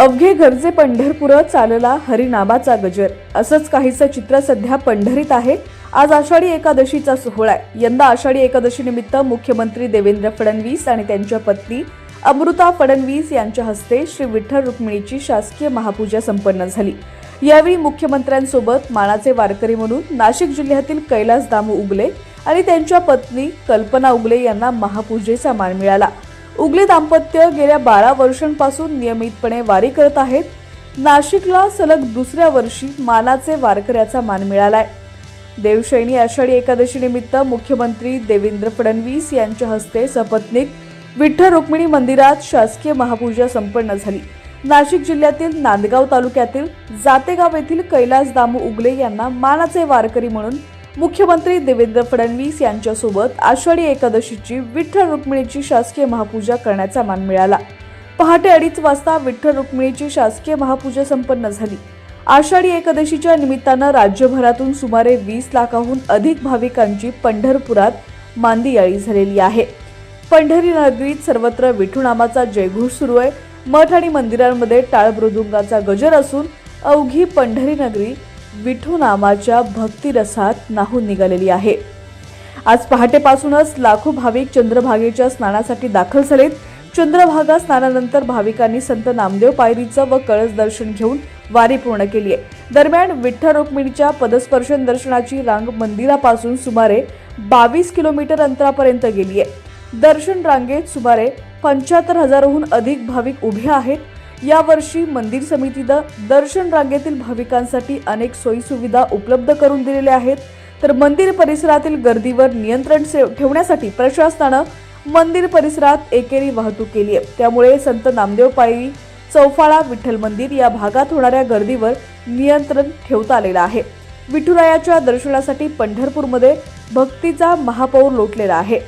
अवघे घरचे पंढरपुर चालला हरिनामाचा गजर. असंच काहीसं चित्र सध्या पंढरीत आहे. आज आषाढी एकादशीचा सोहळा आहे. यंदा आषाढी एकादशी निमित्त मुख्यमंत्री देवेंद्र फडणवीस आणि त्यांच्या पत्नी अमृता फडणवीस यांच्या हस्ते श्री विठ्ठल रुक्मिणीची शासकीय महापूजा संपन्न झाली. यावेळी मुख्यमंत्र्यांसोबत मानाचे वारकरी म्हणून नाशिक जिल्ह्यातील कैलास दामू उगले आणि त्यांच्या पत्नी कल्पना उगले यांना महापूजेचा मान मिळाला. उगले दाम्पत्य गेल्या बारा वर्षांपासून नियमितपणे वारी करत आहेत. नाशिकला सलग दुसऱ्या वर्षी मानाचे वारकऱ्याचा मान मिळालाय. देवशैनी आषाढी एकादशी निमित्त मुख्यमंत्री देवेंद्र फडणवीस यांच्या हस्ते सपत्नीक विठ्ठल रुक्मिणी मंदिरात शासकीय महापूजा संपन्न झाली. नाशिक जिल्ह्यातील नांदगाव तालुक्यातील जातेगाव येथील कैलास दामू उगले यांना मानाचे वारकरी म्हणून मुख्यमंत्री देवेंद्र फडणवीस यांच्यासोबत आषाढी एकादशीची विठ्ठल रुक्मिणीची शासकीय महापूजा करण्याचा मान मिळाला. पहाटे अडीच वाजता विठ्ठल रुक्मिणीची शासकीय महापूजा संपन्न झाली. आषाढी एकादशीच्या निमित्तानं राज्यभरातून सुमारे वीस लाखाहून अधिक भाविकांची पंढरपुरात मांदियाळी झालेली आहे. पंढरी नगरीत सर्वत्र विठुनामाचा जयघोष सुरू आहे. मठ आणि मंदिरांमध्ये टाळ मृदुंगाचा गजर असून अवघी पंढरी नगरी विठुनामाच्या भक्तिरसात नाहून निघालेली आहे. आज पहाटेपासूनच लाखो भाविक चंद्रभागेच्या स्नानासाठी दाखल झालेत. चंद्रभागा स्नानानंतर भाविकांनी संत नामदेव पायरीचं व कळस दर्शन घेऊन वारी पूर्ण केली आहे. दरम्यान विठ्ठल रुक्मिणीच्या पदस्पर्शन दर्शनाची रांग मंदिरापासून सुमारे बावीस किलोमीटर अंतरापर्यंत गेली आहे. दर्शन रांगेत सुमारे पंच्याहत्तर हजारहून अधिक भाविक उभे आहेत. यावर्षी मंदिर समितीनं दर्शन रांगेतील भाविकांसाठी अनेक सोयीसुविधा उपलब्ध करून दिलेल्या आहेत. तर मंदिर परिसरातील गर्दीवर नियंत्रण ठेवण्यासाठी प्रशासनानं मंदिर परिसरात एकेरी वाहतूक केली आहे. त्यामुळे संत नामदेव पायरी चौफाळा विठ्ठल मंदिर या भागात होणाऱ्या गर्दीवर नियंत्रण ठेवता आलेलं आहे. विठुरायाच्या दर्शनासाठी पंढरपूरमध्ये भक्तीचा महापौर लोटलेला आहे.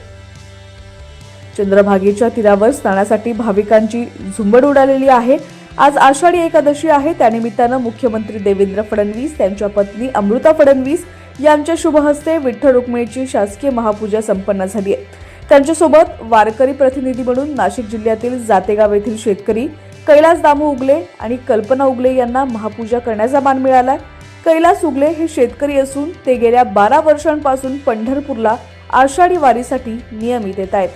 चंद्रभागेच्या तीरावर स्नानासाठी भाविकांची झुंबड उडालेली आहे. आज आषाढी एकादशी आहे. त्यानिमित्तानं मुख्यमंत्री देवेंद्र फडणवीस त्यांच्या पत्नी अमृता फडणवीस यांच्या शुभहस्ते विठ्ठल रुक्मिणीची शासकीय महापूजा संपन्न झाली आहे. त्यांच्यासोबत वारकरी प्रतिनिधी म्हणून नाशिक जिल्ह्यातील जातेगाव येथील शेतकरी कैलास दामू उगले आणि कल्पना उगले यांना महापूजा करण्याचा मान मिळाला कैलास उगले हे शेतकरी असून ते गेल्या बारा वर्षांपासून पंढरपूरला आषाढी वारीसाठी नियमित येत आहेत.